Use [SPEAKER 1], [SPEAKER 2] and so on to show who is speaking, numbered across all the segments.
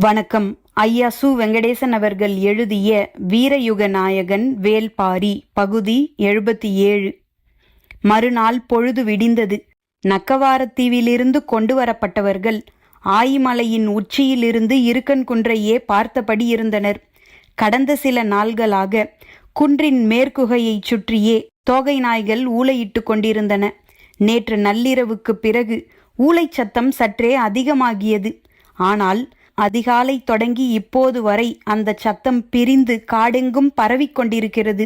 [SPEAKER 1] வணக்கம். ஐயா சு. வெங்கடேசன் அவர்கள் எழுதிய வீரயுக நாயகன் வேல்பாரி பகுதி எழுபத்தி ஏழு. மறுநாள் பொழுது விடிந்தது. நக்கவாரத்தீவிலிருந்து கொண்டு வரப்பட்டவர்கள் ஆயிமலையின் உச்சியிலிருந்து இருக்கன் குன்றையே பார்த்தபடி இருந்தனர். கடந்த சில நாள்களாக குன்றின் மேற்குகையைச் சுற்றியே தோகை நாய்கள் ஊளையிட்டு கொண்டிருந்தன. நேற்று நள்ளிரவுக்குப் பிறகு ஊளைச் சத்தம் சற்றே அதிகமாகியது. ஆனால் அதிகாலை தொடங்கி இப்போது வரை அந்த சத்தம் பிரிந்து காடெங்கும் பரவிக் கொண்டிருக்கிறது.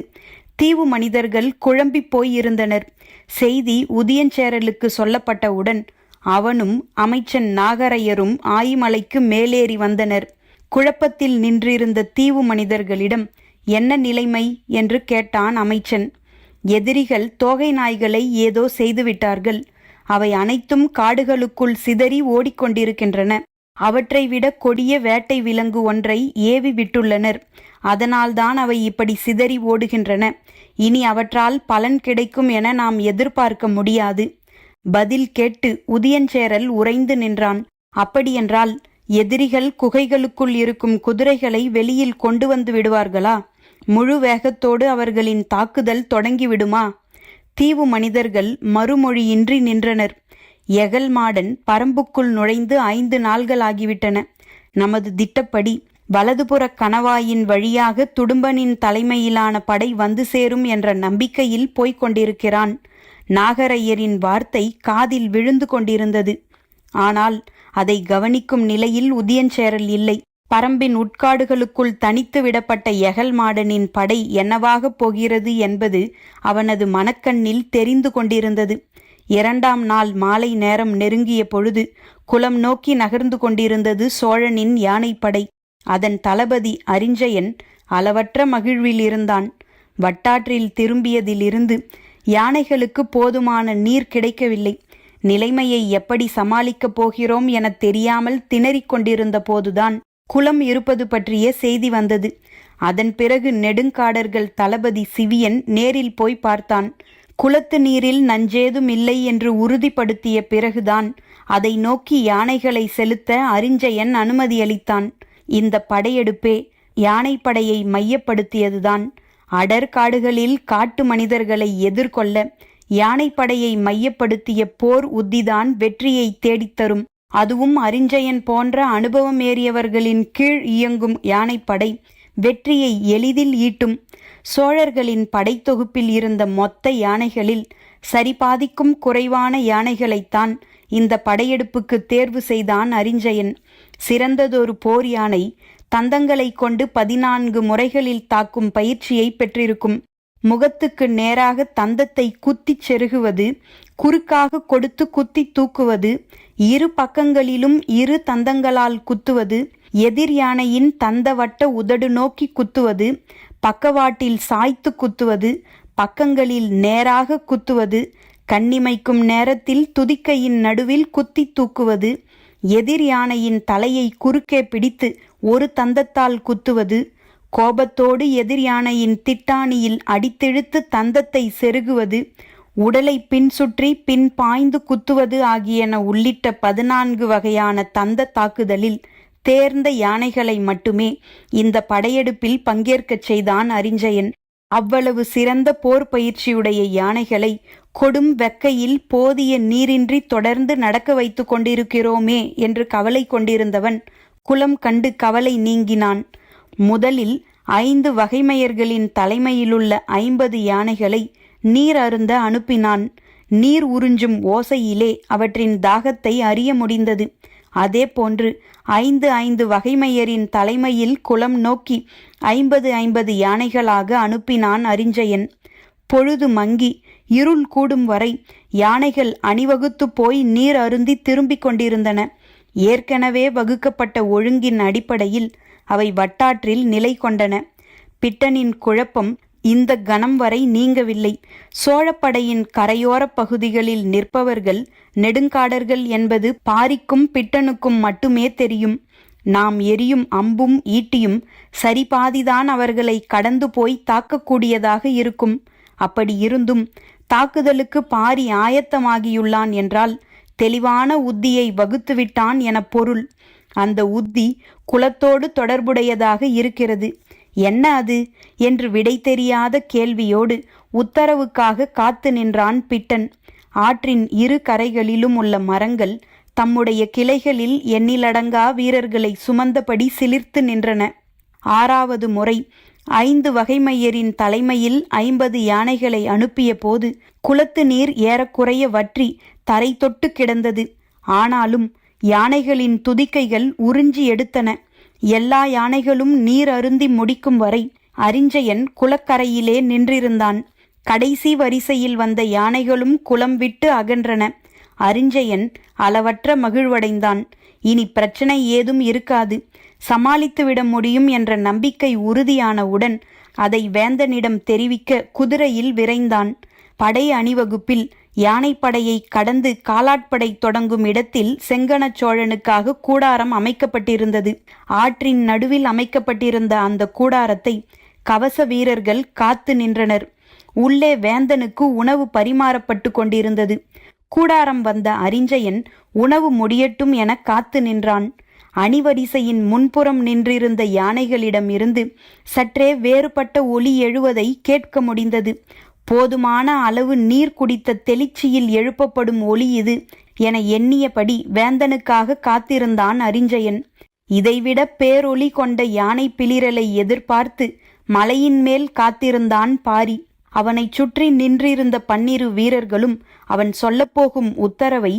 [SPEAKER 1] தீவு மனிதர்கள் குழம்பிப் போயிருந்தனர். செய்தி உதியஞ்சேரலுக்கு சொல்லப்பட்டவுடன் அவனும் அமைச்சன் நாகரையரும் ஆயிமலைக்கு மேலேறி வந்தனர். குழப்பத்தில் நின்றிருந்த தீவு மனிதர்களிடம் என்ன நிலைமை என்று கேட்டான் அமைச்சன். எதிரிகள் தோகை நாய்களை ஏதோ செய்துவிட்டார்கள். அவை அனைத்தும் காடுகளுக்குள் சிதறி ஓடிக்கொண்டிருக்கின்றன. அவற்றை விட கொடிய வேட்டை விலங்கு ஒன்றை ஏவி விட்டுள்ளனர். அதனால்தான் அவை இப்படி சிதறி ஓடுகின்றன. இனி அவற்றால் பலன் கிடைக்கும் என நாம் எதிர்பார்க்க முடியாது. பதில் கேட்டு உதியஞ்சேரல் உறைந்து நின்றான். அப்படியென்றால் எதிரிகள் குகைகளுக்குள் இருக்கும் குதிரைகளை வெளியில் கொண்டு வந்து விடுவார்களா? முழு வேகத்தோடு அவர்களின் தாக்குதல் தொடங்கிவிடுமா? தீவு மனிதர்கள் மறுமொழியின்றி நின்றனர். எகல் மாடன் பரம்புக்குள் நுழைந்து ஐந்து நாள்கள் ஆகிவிட்டன நமது திட்டப்படி வலதுபுற கணவாயின் வழியாக துடும்பனின் தலைமையிலான படை வந்து சேரும் என்ற நம்பிக்கையில் போய்க் கொண்டிருக்கிறான். நாகரையரின் வார்த்தை காதில் விழுந்து கொண்டிருந்தது. ஆனால் அதை கவனிக்கும் நிலையில் உதியஞ்சேரல் இல்லை. பரம்பின் உட்காடுகளுக்குள் தனித்து விடப்பட்ட எகல் மாடனின் படை என்னவாகப் போகிறது என்பது அவனது மனக்கண்ணில் தெரிந்து கொண்டிருந்தது. இரண்டாம் நாள் மாலை நேரம் நெருங்கிய பொழுது குளம் நோக்கி நகர்ந்து கொண்டிருந்தது சோழனின் யானைப்படை. அதன் தளபதி அரிஞ்சயன் அளவற்ற மகிழ்வில் இருந்தான். வட்டாற்றில் திரும்பியதிலிருந்து யானைகளுக்கு போதுமான நீர் கிடைக்கவில்லை. நிலைமையை எப்படி சமாளிக்கப் போகிறோம் எனத் தெரியாமல் திணறிக் கொண்டிருந்த போதுதான் குளம் இருப்பது பற்றிய செய்தி வந்தது. அதன் பிறகு நெடுங்காடர்கள் தளபதி சிவியன் நேரில் போய் பார்த்தான். குளத்து நீரில் நஞ்சேதும் இல்லை என்று உறுதிப்படுத்திய பிறகுதான் அதை நோக்கி யானைகளை செலுத்த அரிஞ்சயன் அனுமதியளித்தான். இந்த படையெடுப்பே யானைப்படையை மையப்படுத்தியதுதான். அடர் காடுகளில் காட்டு மனிதர்களை எதிர்கொள்ள யானைப்படையை மையப்படுத்திய போர் உத்திதான் வெற்றியை தேடித்தரும் அதுவும் அரிஞ்சயன் போன்ற அனுபவமேறியவர்களின் கீழ் இயங்கும் யானைப்படை வெற்றியை எளிதில் ஈட்டும். சோழர்களின் படைத்தொகுப்பில் இருந்த மொத்த யானைகளில் சரிபாதிக்கும் குறைவான யானைகளைத்தான் இந்த படையெடுப்புக்கு தேர்வு செய்தான் அரிஞ்சயன். சிறந்ததொரு போர் யானை தந்தங்களை கொண்டு பதினான்கு முறைகளில் தாக்கும் பயிற்சியை பெற்றிருக்கும். முகத்துக்கு நேராக தந்தத்தை குத்திச் செருகுவது குறுக்காக கொடுத்து குத்தி தூக்குவது இரு பக்கங்களிலும் இரு தந்தங்களால் குத்துவது எதிர் யானையின் தந்தவட்ட உதடு நோக்கி குத்துவது பக்கவாட்டில் சாய்த்து குத்துவது பக்கங்களில் நேராக குத்துவது கண்ணிமைக்கும் நேரத்தில் துதிக்கையின் நடுவில் குத்தி தூக்குவது எதிர் யானையின் தலையை குறுக்கே பிடித்து ஒரு தந்தத்தால் குத்துவது கோபத்தோடு எதிர் யானையின் திட்டாணியில் அடித்தெழுத்து தந்தத்தை செருகுவது உடலை பின் சுற்றி பின் பாய்ந்து குத்துவது ஆகியன உள்ளிட்ட பதினான்கு வகையான தந்த தாக்குதலில் தேர்ந்த யானைகளை மட்டுமே இந்த படையெடுப்பில் பங்கேற்கச் செய்தான் அரிஞ்சயன் அவ்வளவு சிறந்த போர் பயிற்சியுடைய யானைகளை கொடும் வெக்கையில் போதிய நீரின்றி தொடர்ந்து நடக்க வைத்து கொண்டிருக்கிறோமே என்று கவலை கொண்டிருந்தவன் குலம் கண்டு கவலை நீங்கினான். முதலில் ஐந்து வகைமையர்களின் தலைமையிலுள்ள ஐம்பது யானைகளை நீர் அருந்த அனுப்பினான். நீர் உறிஞ்சும் ஓசையிலே அவற்றின் தாகத்தை அறிய முடிந்தது. அதே போன்று ஐந்து ஐந்து வகைமையரின் தலைமையில் குளம் நோக்கி ஐம்பது ஐம்பது யானைகளாக அனுப்பினான் அரிஞ்சயன் பொழுது மங்கி இருள் கூடும் வரை யானைகள் அணிவகுத்து போய் நீர் அருந்தி திரும்பிக் கொண்டிருந்தன. ஏற்கனவே வகுக்கப்பட்ட ஒழுங்கின் அடிப்படையில் அவை வட்டாற்றில் நிலை கொண்டன. பிட்டனின் குழப்பம் இந்த கணம் வரை நீங்கவில்லை. சோழப்படையின் கரையோரப் பகுதிகளில் நிற்பவர்கள் நெடுங்காடர்கள் என்பது பாரிக்கும் பிட்டனுக்கும் மட்டுமே தெரியும். நாம் எரியும் அம்பும் ஈட்டியும் சரிபாதிதான் அவர்களை கடந்து போய் தாக்கக்கூடியதாக இருக்கும். அப்படி இருந்தும் தாக்குதலுக்கு பாரி ஆயத்தமாகியுள்ளான் என்றால் தெளிவான உத்தியை வகுத்துவிட்டான் என பொருள். அந்த உத்தி குலத்தோடு தொடர்புடையதாக இருக்கிறது. என்ன அது? என்று விடை தெரியாத கேள்வியோடு உத்தரவுக்காக காத்து நின்றான் பிட்டன். ஆற்றின் இரு கரைகளிலும் உள்ள மரங்கள் தம்முடைய கிளைகளில் எண்ணிலடங்கா வீரர்களை சுமந்தபடி சிலிர்த்து நின்றன. ஆறாவது முறை ஐந்து வகைமையரின் தலைமையில் ஐம்பது யானைகளை அனுப்பிய போது குளத்து நீர் ஏறக்குறைய வற்றி தரை தொட்டு கிடந்தது. ஆனாலும் யானைகளின் துதிக்கைகள் உறிஞ்சி எடுத்தன. எல்லா யானைகளும் நீர் அருந்தி முடிக்கும் வரை அரிஞ்சயன் குளக்கரையிலே நின்றிருந்தான். கடைசி வரிசையில் வந்த யானைகளும் குளம் விட்டு அகன்றன. அரிஞ்சயன் அளவற்ற மகிழ்வடைந்தான். இனி பிரச்சனை ஏதும் இருக்காது. சமாளித்துவிட முடியும் என்ற நம்பிக்கை உறுதியானவுடன் அதை வேந்தனிடம் தெரிவிக்க குதிரையில் விரைந்தான். படை அணிவகுப்பில் யானைப்படையை கடந்து காலாட்படை தொடங்கும் இடத்தில் செங்கணச் சோழனுக்காக கூடாரம் அமைக்கப்பட்டிருந்தது. ஆற்றின் நடுவில் அமைக்கப்பட்டிருந்த அந்த கூடாரத்தை கவச வீரர்கள் காத்து நின்றனர். உள்ளே வேந்தனுக்கு உணவு பரிமாறப்பட்டு கொண்டிருந்தது. கூடாரம் வந்த அரிஞ்சயன் உணவு முடியட்டும் என காத்து நின்றான். அணிவரிசையின் முன்புறம் நின்றிருந்த யானைகளிடம் இருந்து சற்றே வேறுபட்ட ஒலி எழுவதை கேட்க முடிந்தது. போதுமான அளவு நீர் குடித்த தெளிச்சியில் எழுப்பப்படும் ஒலி இது என எண்ணியபடி வேந்தனுக்காக காத்திருந்தான் அரிஞ்சயன். இதைவிட பேரொலி கொண்ட யானை பிளிரலை எதிர்பார்த்து மலையின் மேல் காத்திருந்தான் பாரி. அவனைச் சுற்றி நின்றிருந்த பன்னிரு வீரர்களும் அவன் சொல்லப்போகும் உத்தரவை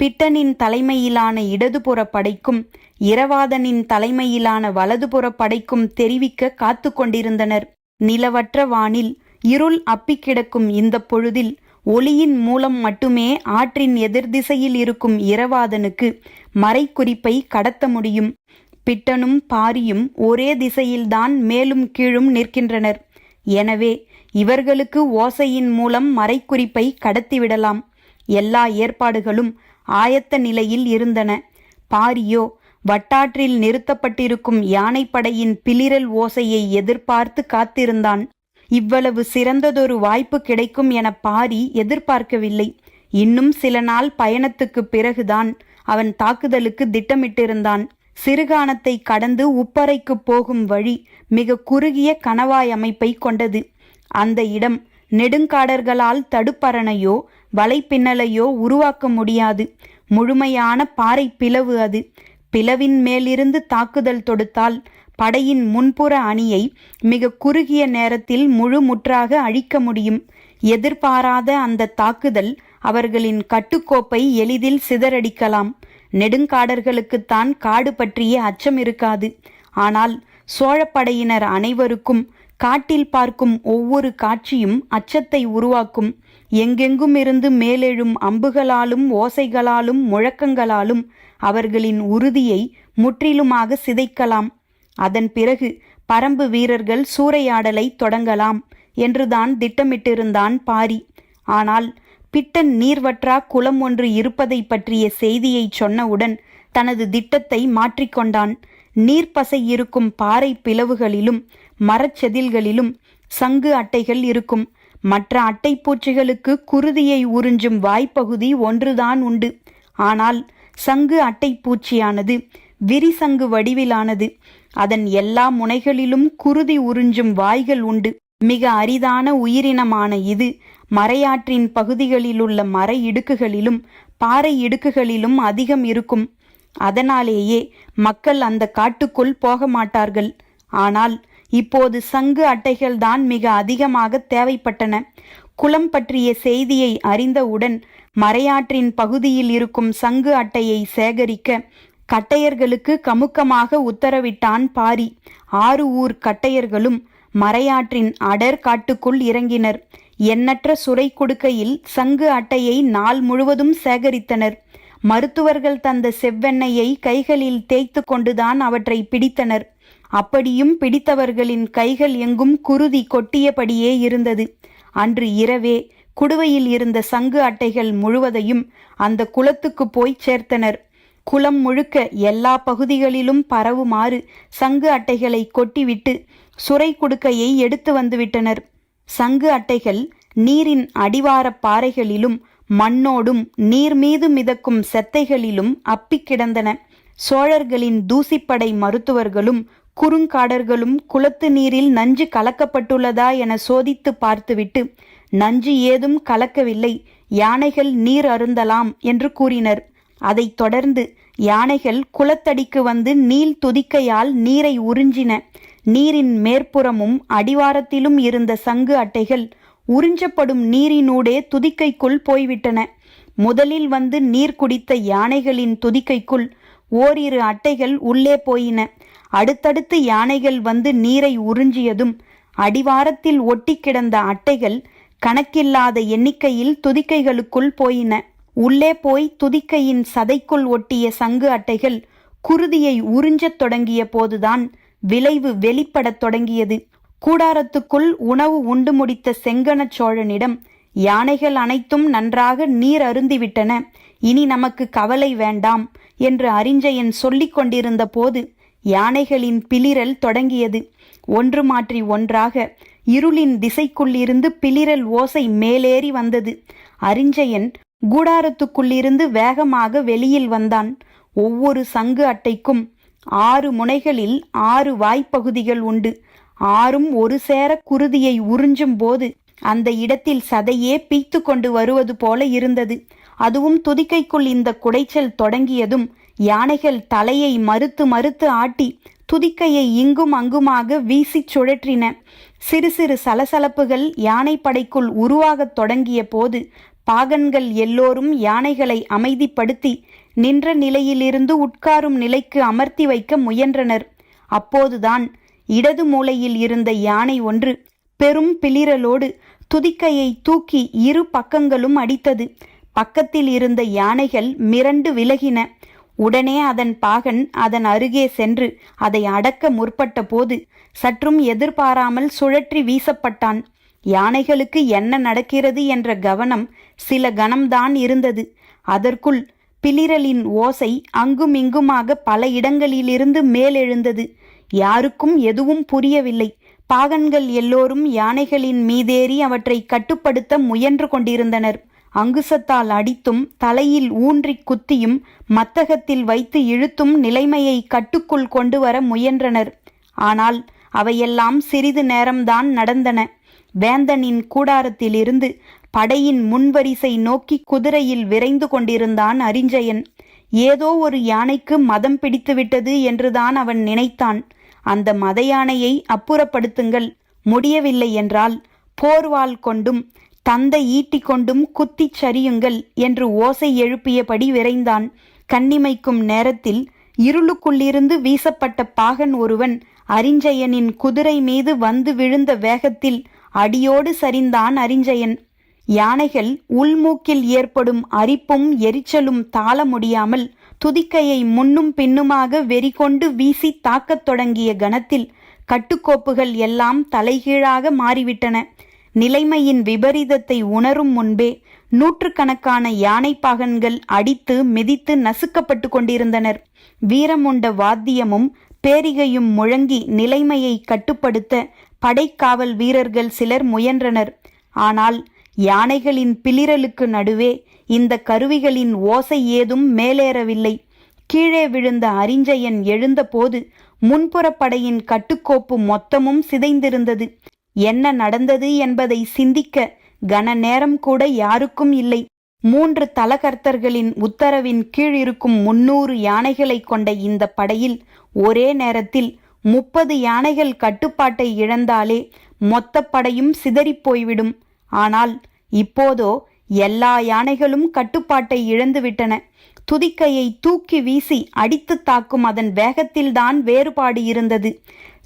[SPEAKER 1] பிட்டனின் தலைமையிலான இடதுபுற படைக்கும் இரவாதனின் தலைமையிலான வலதுபுற படைக்கும் தெரிவிக்க காத்து கொண்டிருந்தனர். நிலவற்ற வானில் இருள் அப்பிக்கிடக்கும் இந்த பொழுதில் ஒளியின் மூலம் மட்டுமே ஆற்றின் எதிர்திசையில் இருக்கும் இரவாதனுக்கு மறைக்குறிப்பை கடத்த முடியும். பிட்டனும் பாரியும் ஒரே திசையில்தான் மேலும் கீழும் நிற்கின்றனர். எனவே இவர்களுக்கு ஓசையின் மூலம் மறைக்குறிப்பை கடத்திவிடலாம். எல்லா ஏற்பாடுகளும் ஆயத்த நிலையில் இருந்தன. பாரியோ வட்டாற்றில் நிறுத்தப்பட்டிருக்கும் யானைப்படையின் பிளிரல் ஓசையை எதிர்பார்த்து காத்திருந்தான். இவ்வளவு சிறந்ததொரு வாய்ப்பு கிடைக்கும் என பாரி எதிர்பார்க்கவில்லை. இன்னும் சில நாள் பயணத்துக்கு பிறகுதான் அவன் தாக்குதலுக்கு திட்டமிட்டிருந்தான். சிறுகானத்தை கடந்து உப்பறைக்கு போகும் வழி மிக குறுகிய கணவாய் அமைப்பை கொண்டது. அந்த இடம் நெடுங்காடர்களால் தடுப்பரணையோ வலைப்பின்னலையோ உருவாக்க முடியாது. முழுமையான பாறை பிளவு அது. பிளவின் மேலிருந்து தாக்குதல் தொடுத்தால் படையின் முன்புற அணியை மிக குறுகிய நேரத்தில் முழு முற்றாக அழிக்க முடியும். எதிர்பாராத அந்த தாக்குதல் அவர்களின் கட்டுக்கோப்பை எளிதில் சிதறடிக்கலாம். நெடுங்காடர்களுக்குத்தான் காடு பற்றிய அச்சம் இருக்காது. ஆனால் சோழப்படையினர் அனைவருக்கும் காட்டில் பார்க்கும் ஒவ்வொரு காட்சியும் அச்சத்தை உருவாக்கும். எங்கெங்கும் இருந்து மேலெழும் அம்புகளாலும் ஓசைகளாலும் முழக்கங்களாலும் அவர்களின் உறுதியை முற்றிலுமாக சிதைக்கலாம். அதன் பிறகு பரம்பு வீரர்கள் சூறையாடலை தொடங்கலாம் என்றுதான் திட்டமிட்டிருந்தான் பாரி. ஆனால் பிட்டன் நீர்வற்றா குளம் ஒன்று இருப்பதை பற்றிய செய்தியை சொன்னவுடன் தனது திட்டத்தை மாற்றிக்கொண்டான் நீர்ப்பசை இருக்கும் பாறை பிளவுகளிலும் மரச்செதில்களிலும் சங்கு அட்டைகள் இருக்கும். மற்ற அட்டை பூச்சிகளுக்கு குருதியை உறிஞ்சும் வாய்ப்பகுதி ஒன்றுதான் உண்டு. ஆனால் சங்கு அட்டை பூச்சியானது விரிசங்கு வடிவிலானது. அதன் எல்லா முனைகளிலும் குருதி உறிஞ்சும் வாய்கள் உண்டு. மிக அரிதான உயிரினமான இது மறையாற்றின் பகுதிகளிலுள்ள மர இடுக்குகளிலும் பாறை இடுக்குகளிலும் அதிகம் இருக்கும். அதனாலேயே மக்கள் அந்த காட்டுக்குள் போக மாட்டார்கள். ஆனால் இப்போது சங்கு அட்டைகள்தான் மிக அதிகமாக தேவைப்பட்டன. குளம் பற்றிய செய்தியை அறிந்தவுடன் மறையாற்றின் பகுதியில் இருக்கும் சங்கு அட்டையை சேகரிக்க கட்டையர்களுக்கு கமுக்கமாக உத்தரவிட்டான் பாரி. ஆறு ஊர் கட்டையர்களும் மறையாற்றின் அடர் காட்டுக்குள் இறங்கினர். எண்ணற்ற சுரை கொடுக்கையில் சங்கு அட்டையை நாள் முழுவதும் சேகரித்தனர். மருத்துவர்கள் தந்த செவ்வெண்ணெயை கைகளில் தேய்த்து கொண்டுதான் அவற்றை பிடித்தனர். அப்படியும் பிடித்தவர்களின் கைகள் எங்கும் குருதி கொட்டியபடியே இருந்தது. அன்று இரவே குடுவையில் இருந்த சங்கு அட்டைகள் முழுவதையும் அந்த குளத்துக்கு போய் சேர்த்தனர். குளம் முழுக்க எல்லா பகுதிகளிலும் பரவுமாறு சங்கு அட்டைகளை கொட்டிவிட்டு சுரை குடுக்கையை எடுத்து வந்துவிட்டனர். சங்கு அட்டைகள் நீரின் அடிவாரப் பாறைகளிலும் மண்ணோடும் நீர் மீது மிதக்கும் செத்தைகளிலும் அப்பிக் கிடந்தன. சோழர்களின் தூசிப்படை மருத்துவர்களும் குறுங்காடர்களும் குளத்து நீரில் நஞ்சு கலக்கப்பட்டுள்ளதா என சோதித்து பார்த்துவிட்டு நஞ்சு ஏதும் கலக்கவில்லை யானைகள் நீர் அருந்தலாம் என்று கூறினர். அதைத் தொடர்ந்து யானைகள் குளத்தடிக்கு வந்து நீள் துதிக்கையால் நீரை உறிஞ்சின. நீரின் மேற்புறமும் அடிவாரத்திலும் இருந்த சங்கு அட்டைகள் உறிஞ்சப்படும் நீரினூடே துதிக்கைக்குள் போய்விட்டன. முதலில் வந்து நீர் குடித்த யானைகளின் துதிக்கைக்குள் ஓரிரு அட்டைகள் உள்ளே போயின. அடுத்தடுத்து யானைகள் வந்து நீரை உறிஞ்சியதும் அடிவாரத்தில் ஒட்டி கிடந்த அட்டைகள் கணக்கில்லாத எண்ணிக்கையில் துதிக்கைகளுக்குள் போயின. உள்ளே போய் துதிக்கையின் சதைக்குள் ஒட்டிய சங்கு அட்டைகள் குருதியை உறிஞ்சத் தொடங்கிய போதுதான் விளைவு வெளிப்படத் தொடங்கியது. கூடாரத்துக்குள் உணவு உண்டு முடித்த செங்கணச் சோழனிடம் யானைகள் அனைத்தும் நன்றாக நீர் அருந்திவிட்டன இனி நமக்கு கவலை வேண்டாம் என்று அறிஞ்சயன் சொல்லிக் கொண்டிருந்த போது யானைகளின் பிளிரல் தொடங்கியது. ஒன்று மாற்றி ஒன்றாக இருளின் திசைக்குள்ளிருந்து பிளிரல் ஓசை மேலேறி வந்தது. அரிஞ்சயன் கூடாரத்துக்குள்ளிருந்து வேகமாக வெளியில் வந்தான். ஒவ்வொரு சங்கு அட்டைக்கும் ஆறு முனைகளில் ஆறு வாய்ப்பகுதிகள் உண்டு. ஆறும் ஒரு சேர குருதியை உறிஞ்சும் போது அந்த இடத்தில் சதையே பீய்த்து கொண்டு வருவது போல இருந்தது. அதுவும் துதிக்கைக்குள் இந்த குடைச்சல் தொடங்கியதும் யானைகள் தலையை மறுத்து மறுத்து ஆட்டி துதிக்கையை இங்கும் அங்குமாக வீசிச் சுழற்றின. சிறு சிறு சலசலப்புகள் யானைப்படைக்குள் உருவாகத் தொடங்கிய போது பாகன்கள் எல்லோரும் யானைகளை அமைதிப்படுத்தி நின்ற நிலையிலிருந்து உட்காரும் நிலைக்கு அமர்த்தி வைக்க முயன்றனர். அப்போதுதான் இடது மூலையில் இருந்த யானை ஒன்று பெரும் பிளிரலோடு துதிக்கையை தூக்கி இரு பக்கங்களும் அடித்தது. பக்கத்தில் இருந்த யானைகள் மிரண்டு விலகின. உடனே அதன் பாகன் அதன் அருகே சென்று அதை அடக்க முற்பட்ட போது சற்றும் எதிர்பாராமல் சுழற்றி வீசப்பட்டான். யானைகளுக்கு என்ன நடக்கிறது என்ற கவனம் சில கணம்தான் இருந்தது. அதற்குள் பிளிரலின் ஓசை அங்கும் இங்குமாக பல இடங்களிலிருந்து மேலெழுந்தது. யாருக்கும் எதுவும் புரியவில்லை. பாகன்கள் எல்லோரும் யானைகளின் மீதேறி அவற்றை கட்டுப்படுத்த முயன்று கொண்டிருந்தனர். அங்குசத்தால் அடித்தும் தலையில் ஊன்றி குத்தியும் மத்தகத்தில் வைத்து இழுத்தும் நிலைமையை கட்டுக்குள் கொண்டு வர முயன்றனர். ஆனால் அவையெல்லாம் சிறிது நேரம்தான் நடந்தன. வேந்தனின் கூடாரத்திலிருந்து படையின் முன்வரிசை நோக்கி குதிரையில் விரைந்து கொண்டிருந்தான் அரிஞ்சயன். ஏதோ ஒரு யானைக்கு மதம் பிடித்துவிட்டது என்றுதான் அவன் நினைத்தான். அந்த மத யானையை அப்புறப்படுத்துங்கள். முடியவில்லை என்றால் போர்வால் கொண்டும் தந்தை ஈட்டிக் கொண்டும் குத்திச் சரியுங்கள் என்று ஓசை எழுப்பியபடி விரைந்தான். கண்ணிமைக்கும் நேரத்தில் இருளுக்குள்ளிருந்து வீசப்பட்ட பாகன் ஒருவன் அரிஞ்சயனின் குதிரை மீது வந்து விழுந்த வேகத்தில் அடியோடு சரிந்தான் அரிஞ்சயன். யானைகள் உள்மூக்கில் ஏற்படும் அரிப்பும் எரிச்சலும் தாள முடியாமல் துதிக்கையை முன்னும் பின்னுமாக வெறிகொண்டு வீசி தாக்கத் தொடங்கிய கணத்தில் கட்டுக்கோப்புகள் எல்லாம் தலைகீழாக மாறிவிட்டன. நிலைமையின் விபரீதத்தை உணரும் முன்பே நூற்றுக்கணக்கான யானை பாகன்கள் அடித்து மிதித்து நசுக்கப்பட்டு கொண்டிருந்தனர். வீரமுண்ட வாத்தியமும் பேரிகையும் முழங்கி நிலைமையை கட்டுப்படுத்த படைக்காவல் வீரர்கள் சிலர் முயன்றனர். ஆனால் யானைகளின் பிளிரலுக்கு நடுவே இந்த கருவிகளின் ஓசை ஏதும் மேலேறவில்லை. கீழே விழுந்த அரிஞ்சயன் எழுந்தபோது முன்புற படையின் கட்டுக்கோப்பு மொத்தமும் சிதைந்திருந்தது. என்ன நடந்தது என்பதை சிந்திக்க கன நேரம் கூட யாருக்கும் இல்லை. மூன்று தலகர்த்தர்களின் உத்தரவின் கீழ் இருக்கும் முன்னூறு யானைகளை கொண்ட இந்த படையில் ஒரே நேரத்தில் முப்பது யானைகள் கட்டுப்பாட்டை இழந்தாலே மொத்த படையும் சிதறிப் போய்விடும். ஆனால் இப்போதோ எல்லா யானைகளும் கட்டுப்பாட்டை இழந்துவிட்டன. துதிக்கையை தூக்கி வீசி அடித்து தாக்கும் அதன் வேகத்தில்தான் வேறுபாடு இருந்தது.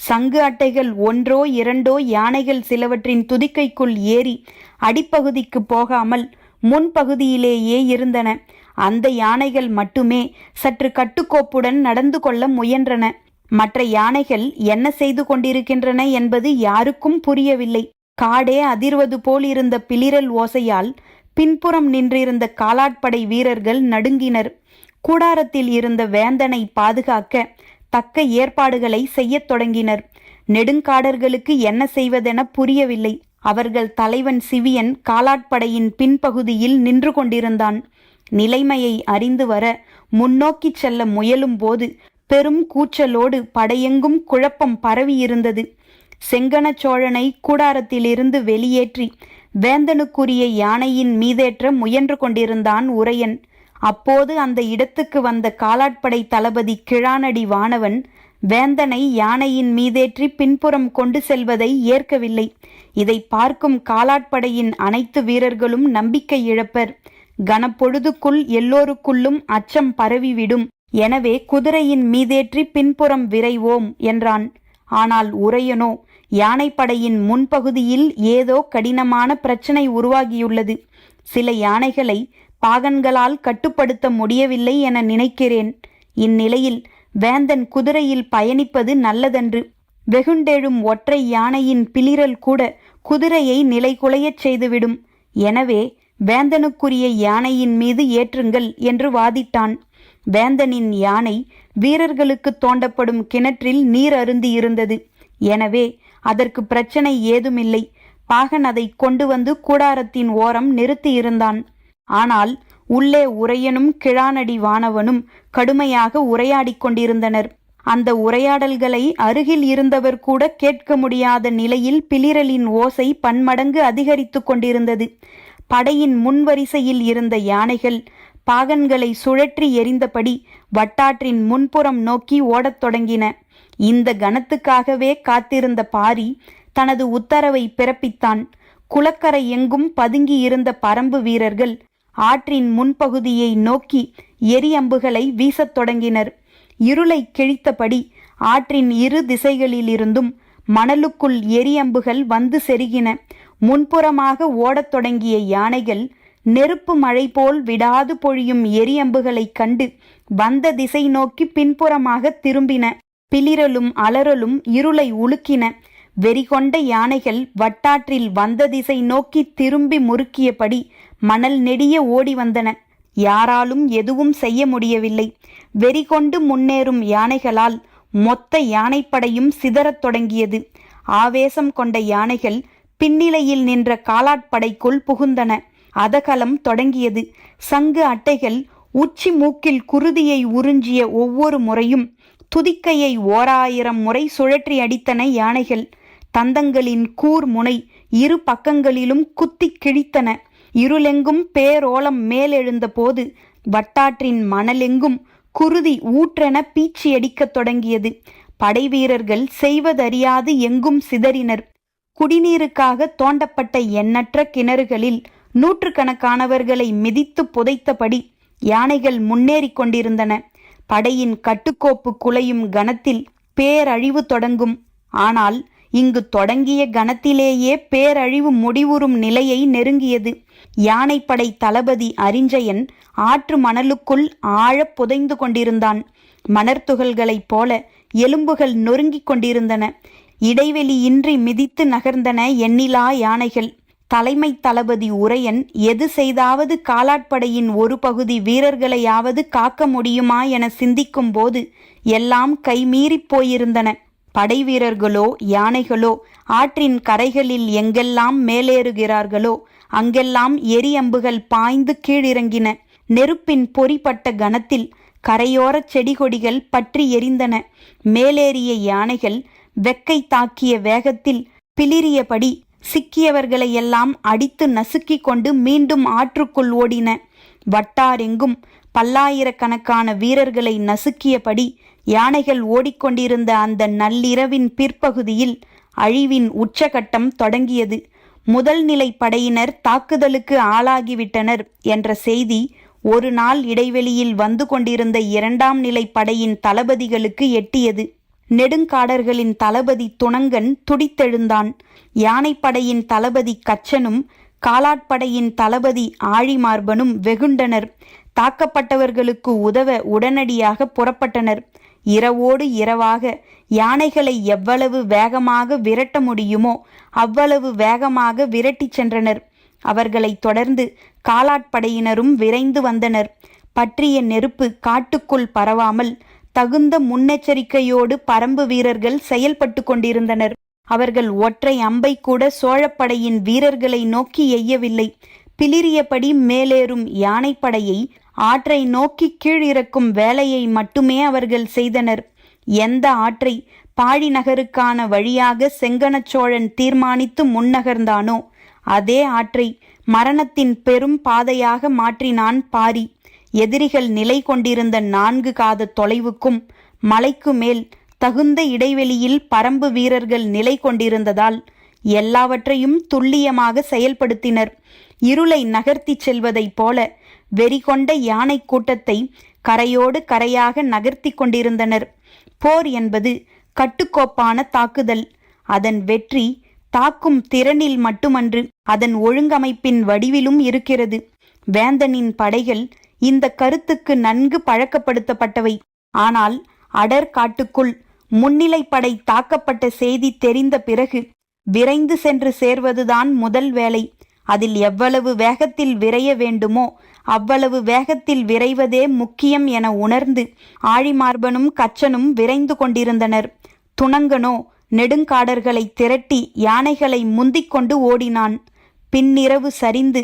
[SPEAKER 1] சங்கு அட்டைகள் ஒன்றோ இரண்டோ யானைகள் சிலவற்றின் துதிக்கைக்குள் ஏறி அடிப்பகுதிக்கு போகாமல் முன்பகுதியிலேயே இருந்தன. அந்த யானைகள் மட்டுமே சற்று கட்டுக்கோப்புடன் நடந்து கொள்ள முயன்றன. மற்ற யானைகள் என்ன செய்து கொண்டிருக்கின்றன என்பது யாருக்கும் புரியவில்லை. காடே அதிர்வது போல் இருந்த பிளிரல் ஓசையால் பின்புறம் நின்றிருந்த காலாட்படை வீரர்கள் நடுங்கினர். கூடாரத்தில் இருந்த வேந்தனை பாதுகாக்க தக்க ஏற்பாடுகளை செய்யத் தொடங்கினர். நெடுங்காடர்களுக்கு என்ன செய்வதென புரியவில்லை. அவர்கள் தலைவன் சிவியன் காலாட்படையின் பின்பகுதியில் நின்று கொண்டிருந்தான். நிலைமையை அறிந்து வர முன்னோக்கிச் செல்ல முயலும் போது பெரும் கூச்சலோடு படையெங்கும் குழப்பம் பரவியிருந்தது செங்கன சோழனை கூடாரத்திலிருந்து வெளியேற்றி வேந்தனுக்குரிய யானையின் மீதேற்ற முயன்று கொண்டிருந்தான் உரையன். அப்போது அந்த இடத்துக்கு வந்த காலாட்படை தளபதி கிழானடி வானவன் வேந்தனை யானையின் மீதேற்றி பின்புறம் கொண்டு செல்வதை ஏற்கவில்லை. இதை பார்க்கும் காலாட்படையின் அனைத்து வீரர்களும் நம்பிக்கை இழப்பர். கனப்பொழுதுக்குள் எல்லோருக்குள்ளும் அச்சம் பரவிவிடும். எனவே குதிரையின் மீதேற்றி பின்புறம் விரைவோம் என்றான். ஆனால் உரையனோ யானைப்படையின் முன்பகுதியில் ஏதோ கடினமான பிரச்சனை உருவாகியுள்ளது. சில யானைகளை பாகன்களால் கட்டுப்படுத்த முடியவில்லை என நினைக்கிறேன். இந்நிலையில் வேந்தன் குதிரையில் பயணிப்பது நல்லதன்று. வெகுண்டெழும் ஒற்றை யானையின் பிளிரல் கூட குதிரையை நிலைகுலையச் செய்துவிடும். எனவே வேந்தனுக்குரிய யானையின் மீது ஏற்றுங்கள் என்று வாதிட்டான். வேந்தனின் யானை வீரர்களுக்கு தோண்டப்படும் கிணற்றில் நீர் அருந்தி இருந்தது. எனவே அதற்கு பிரச்சனை ஏதுமில்லை. பாகன் அதை கொண்டு வந்து கூடாரத்தின் ஓரம் நிறுத்தியிருந்தான் ஆனால் உள்ளே உரையனும் கிழானடி வானவனும் கடுமையாக உரையாடிக் கொண்டிருந்தனர். அந்த உரையாடல்களை அருகில் இருந்தவர் கூட கேட்க முடியாத நிலையில் பிளிரலின் ஓசை பன்மடங்கு அதிகரித்துக் கொண்டிருந்தது. படையின் முன்வரிசையில் இருந்த யானைகள் பாகன்களை சுழற்றி எரிந்தபடி வட்டாற்றின் முன்புறம் நோக்கி ஓடத் தொடங்கின. இந்த கணத்துக்காகவே காத்திருந்த பாரி தனது உத்தரவை பிறப்பித்தான். குளக்கரை எங்கும் பதுங்கி இருந்த பரம்பு வீரர்கள் ஆற்றின் முன்பகுதியை நோக்கி எரியம்புகளை வீசத் தொடங்கினர். இருளை கிழித்தபடி ஆற்றின் இரு திசைகளிலிருந்தும் மணலுக்குள் எரியம்புகள் வந்து செருகின. முன்புறமாக ஓடத் தொடங்கிய யானைகள் நெருப்பு மழை போல் விடாது பொழியும் எரியம்புகளைக் கண்டு வந்த திசை நோக்கி பின்புறமாக திரும்பின. பிளிரலும் அலறலும் இருளை உலுக்கின. வெறிகொண்ட யானைகள் வட்டாற்றில் வந்த திசை நோக்கி திரும்பி முறுக்கியபடி மணல் நெடிய ஓடி வந்தன. யாராலும் எதுவும் செய்ய முடியவில்லை. வெறிகொண்டு முன்னேறும் யானைகளால் மொத்த யானைப்படையும் சிதறத் தொடங்கியது. ஆவேசம் கொண்ட யானைகள் பின்னிலையில் நின்ற காலாட்படைக்குள் புகுந்தன. அதகலம் தொடங்கியது. சங்கு அட்டைகள் உச்சி மூக்கில் குருதியை உறிஞ்சிய ஒவ்வொரு முறையும் துதிக்கையை ஓராயிரம் முறை சுழற்றி அடித்தன யானைகள். தந்தங்களின் கூர் முனை இரு பக்கங்களிலும் குத்தி கிழித்தன. இருளெங்கும் பேரோலம் மேலெழுந்த போது வட்டாற்றின் மணலெங்கும் குருதி ஊற்றென பீச்சியடிக்கத் தொடங்கியது. படைவீரர்கள் செய்வதறியாது எங்கும் சிதறினர். குடிநீருக்காக தோண்டப்பட்ட எண்ணற்ற கிணறுகளில் நூற்றுக்கணக்கானவர்களை மிதித்து புதைத்தபடி யானைகள் முன்னேறிக் கொண்டிருந்தன. படையின் கட்டுக்கோப்பு குலையும் கணத்தில் பேரழிவு தொடங்கும். ஆனால் இங்கு தொடங்கிய கணத்திலேயே பேரழிவு முடிவுறும் நிலையை நெருங்கியது. யானைப்படை தளபதி அரிஞ்சயன் ஆற்று மணலுக்குள் ஆழப் புதைந்து கொண்டிருந்தான். மணர்த்துகள்களைப் போல எலும்புகள் நொறுங்கிக் கொண்டிருந்தன. இடைவெளியின்றி மிதித்து நகர்ந்தன எண்ணிலா யானைகள். தலைமை தளபதி உரையன் எது செய்தாவது காலாட்படையின் ஒரு பகுதி வீரர்களையாவது காக்க முடியுமா என சிந்திக்கும் போது எல்லாம் கைமீறிப் போயிருந்தன. படை வீரர்களோ யானைகளோ ஆற்றின் கரைகளில் எங்கெல்லாம் மேலேறுகிறார்களோ அங்கெல்லாம் எரியம்புகள் பாய்ந்து கீழிறங்கின. நெருப்பின் பொறிப்பட்ட கணத்தில் கரையோரச் செடிகொடிகள் பற்றி எரிந்தன. மேலேறிய யானைகள் வெக்கை தாக்கிய வேகத்தில் பிளிரியபடி சிக்கியவர்களையெல்லாம் அடித்து நசுக்கி கொண்டு மீண்டும் ஆற்றுக்குள் ஓடின. வட்டாரெங்கும் பல்லாயிரக்கணக்கான வீரர்களை நசுக்கியபடி யானைகள் ஓடிக்கொண்டிருந்த அந்த நள்ளிரவின் பிற்பகுதியில் அழிவின் உச்சகட்டம் தொடங்கியது. முதல் நிலை படையினர் தாக்குதலுக்கு ஆளாகிவிட்டனர் என்ற செய்தி ஒரு நாள் இடைவெளியில் வந்து கொண்டிருந்த இரண்டாம் நிலை படையின் தளபதிகளுக்கு எட்டியது. நெடுங்காடர்களின் தளபதி துணங்கன் துடித்தெழுந்தான். யானைப்படையின் தளபதி கச்சனும் காலாட்படையின் தளபதி ஆழிமார்பனும் வெகுண்டனர். தாக்கப்பட்டவர்களுக்கு உதவ உடனடியாக புறப்பட்டனர். இரவோடு இரவாக யானைகளை எவ்வளவு வேகமாக விரட்ட முடியுமோ அவ்வளவு வேகமாக விரட்டிச் சென்றனர். அவர்களைத் தொடர்ந்து காலாட்படையினரும் விரைந்து வந்தனர். பற்றிய நெருப்பு காட்டுக்குள் பரவாமல் தகுந்த முன்னெச்சரிக்கையோடு பரம்பு வீரர்கள் செயல்பட்டு கொண்டிருந்தனர். அவர்கள் ஒற்றை அம்பை கூட சோழப்படையின் வீரர்களை நோக்கி எய்யவில்லை. பிளிரியபடி மேலேறும் யானைப்படையை ஆற்றை நோக்கி கீழிறக்கும் வேலையை மட்டுமே அவர்கள் செய்தனர். எந்த ஆற்றை பாழி நகருக்கான வழியாக செங்கனச்சோழன் தீர்மானித்து முன்னகர்ந்தானோ அதே ஆற்றை மரணத்தின் பெரும் பாதையாக மாற்றினான் பாரி. எதிரிகள் நிலை கொண்டிருந்த நான்கு காத தொலைவுக்கும் மலைக்கு மேல் தகுந்த இடைவெளியில் பரம்பு வீரர்கள் நிலை கொண்டிருந்ததால் எல்லாவற்றையும் துல்லியமாக செயல்படுத்தினர். இருளை நகர்த்திச் செல்வதைப் போல வெறி கொண்ட யானை கூட்டத்தை கரையோடு கரையாக நகர்த்தி கொண்டிருந்தனர். போர் என்பது கட்டுக்கோப்பான தாக்குதல். அதன் வெற்றி தாக்கும் திறனில் மட்டுமன்று அதன் ஒழுங்கமைப்பின் வடிவிலும் இருக்கிறது. வேந்தனின் படைகள் இந்த கருத்துக்கு நன்கு பழக்கப்படுத்தப்பட்டவை. ஆனால் அடர் காட்டுக்குள் முன்னிலைப்படை தாக்கப்பட்ட செய்தி தெரிந்த பிறகு விரைந்து சென்று சேர்வதுதான் முதல் வேலை. அதில் எவ்வளவு வேகத்தில் விரைய வேண்டுமோ அவ்வளவு வேகத்தில் விரைவதே முக்கியம் என உணர்ந்து ஆழிமார்பனும் கச்சனும் விரைந்து கொண்டிருந்தனர். துணங்கனோ நெடுங்காடர்களை திரட்டி யானைகளை முந்திக் கொண்டு ஓடினான். பின்னிரவு சரிந்து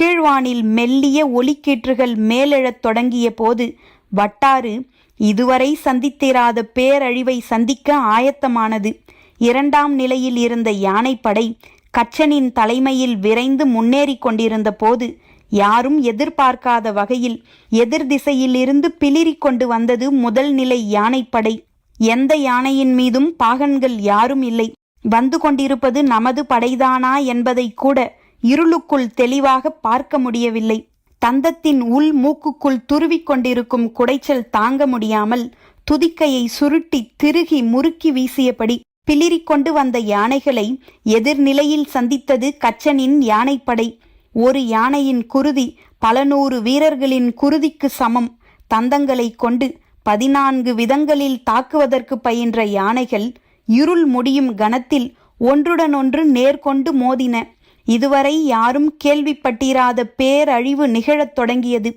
[SPEAKER 1] கீழ்வானில் மெல்லிய ஒலிக்கீற்றுகள் மேலெழத் தொடங்கிய போது வட்டாறு இதுவரை சந்தித்திராத பேரழிவை சந்திக்க ஆயத்தமானது. இரண்டாம் நிலையில் இருந்த யானைப்படை கச்சனின் தலைமையில் விரைந்து முன்னேறிக் கொண்டிருந்த போது யாரும் எதிர்பார்க்காத வகையில் எதிர் திசையிலிருந்து பிளிரிக் கொண்டு வந்தது முதல் நிலை யானைப்படை. எந்த யானையின் மீதும் பாகன்கள் யாரும் இல்லை. வந்து கொண்டிருப்பது நமது படைதானா என்பதை கூட இருளுக்குள் தெளிவாக பார்க்க முடியவில்லை. தந்தத்தின் உள் மூக்குக்குள் துருவிக் கொண்டிருக்கும் குடைச்சல் தாங்க முடியாமல் துதிக்கையை சுருட்டி திருகி முறுக்கி வீசியபடி பிளிரிக் கொண்டு வந்த யானைகளை எதிர்நிலையில் சந்தித்தது கச்சனின் யானைப்படை. ஒரு யானையின் குருதி பல நூறு வீரர்களின் குருதிக்கு சமம். தந்தங்களை கொண்டு பதினான்கு விதங்களில் தாக்குவதற்கு பயின்ற யானைகள் இருள் முடியும் கணத்தில் ஒன்றுடனொன்று நேர்கொண்டு மோதின. இதுவரை யாரும் கேள்விப்பட்டிராத பேரழிவு நிகழத் தொடங்கியது.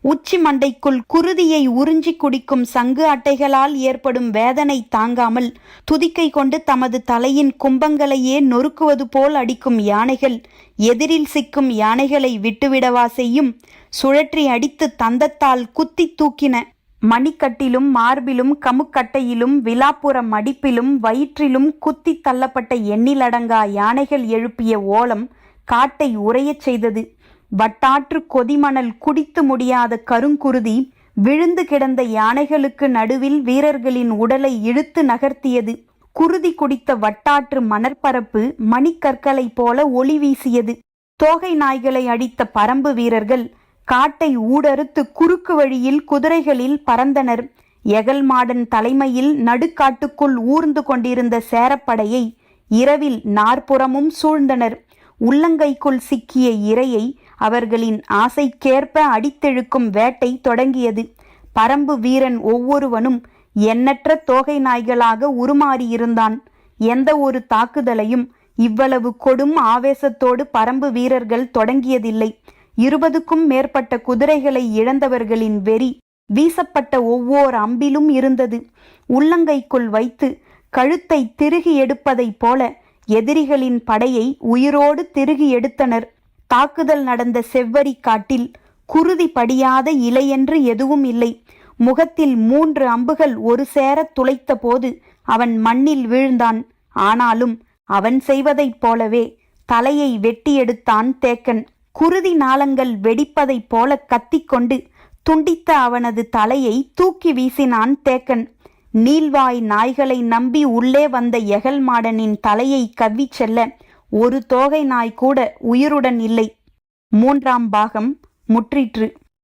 [SPEAKER 1] உச்சி மண்டைக்குள் குருதியை உறிஞ்சி குடிக்கும் சங்கு அட்டைகளால் ஏற்படும் வேதனை தாங்காமல் துதிக்கை கொண்டு தமது தலையின் கும்பங்களையே நொறுக்குவது போல் அடிக்கும் யானைகள் எதிரில் சிக்கும் யானைகளை விட்டுவிடவா செய்யும் சுழற்றி அடித்து தந்தத்தால் குத்தி தூக்கின மணிக்கட்டிலும் மார்பிலும் கமுக்கட்டையிலும் விழாப்புற மடிப்பிலும் வயிற்றிலும் குத்தி தள்ளப்பட்ட எண்ணிலடங்கா யானைகள் எழுப்பிய ஓலம் காட்டை உறையச் செய்தது. வட்டாற்று கொதிமணல் குடித்து முடியாத கருங்குருதி விழுந்து கிடந்த யானைகளுக்கு நடுவில் வீரர்களின் உடலை இழுத்து நகர்த்தியது. குருதி குடித்த வட்டாற்று மணற்பரப்பு மணிக்கற்களைப் போல ஒளி வீசியது. தோகை நாய்களை அடித்த பரம்பு வீரர்கள் காட்டை ஊடறுத்து குறுக்கு வழியில் குதிரைகளில் பறந்தனர். எகல்மாடன் தலைமையில் நடுக்காட்டுக்குள் ஊர்ந்து கொண்டிருந்த சேரப்படையை இரவில் நாற்புறமும் சூழ்ந்தனர். உள்ளங்கைக்குள் சிக்கிய இரையை அவர்களின் ஆசைக்கேற்ப அடித்தெழுக்கும் வேட்டை தொடங்கியது. பரம்பு வீரன் ஒவ்வொருவனும் எண்ணற்ற தோகை நாய்களாக உருமாறியிருந்தான். எந்த ஒரு தாக்குதலையும் இவ்வளவு கொடும் ஆவேசத்தோடு பரம்பு வீரர்கள் தொடங்கியதில்லை. இருபதுக்கும் மேற்பட்ட குதிரைகளை இழந்தவர்களின் வெறி வீசப்பட்ட ஒவ்வொரு அம்பிலும் இருந்தது. உள்ளங்கைக்குள் வைத்து கழுத்தை திருகி எடுப்பதைப் போல எதிரிகளின் படையை உயிரோடு திருகி எடுத்தனர். தாக்குதல் நடந்த செவ்வரி காட்டில் குருதி படியாத இலையென்று எதுவும் இல்லை. முகத்தில் மூன்று அம்புகள் ஒரு சேர துளைத்த போது அவன் மண்ணில் வீழ்ந்தான். ஆனாலும் அவன் செய்வதைப் போலவே தலையை வெட்டி எடுத்தான் தேக்கன். குருதி நாளங்கள் வெடிப்பதைப் போல கத்திக்கொண்டு துண்டித்த அவனது தலையை தூக்கி வீசினான் தேக்கன். நீல்வாய் நாய்களை நம்பி உள்ளே வந்த எகல் மாடனின் தலையை கவ்விச் செல்ல ஒரு தோகை நாய் கூட உயிருடன் இல்லை. மூன்றாம் பாகம் முற்றிற்று.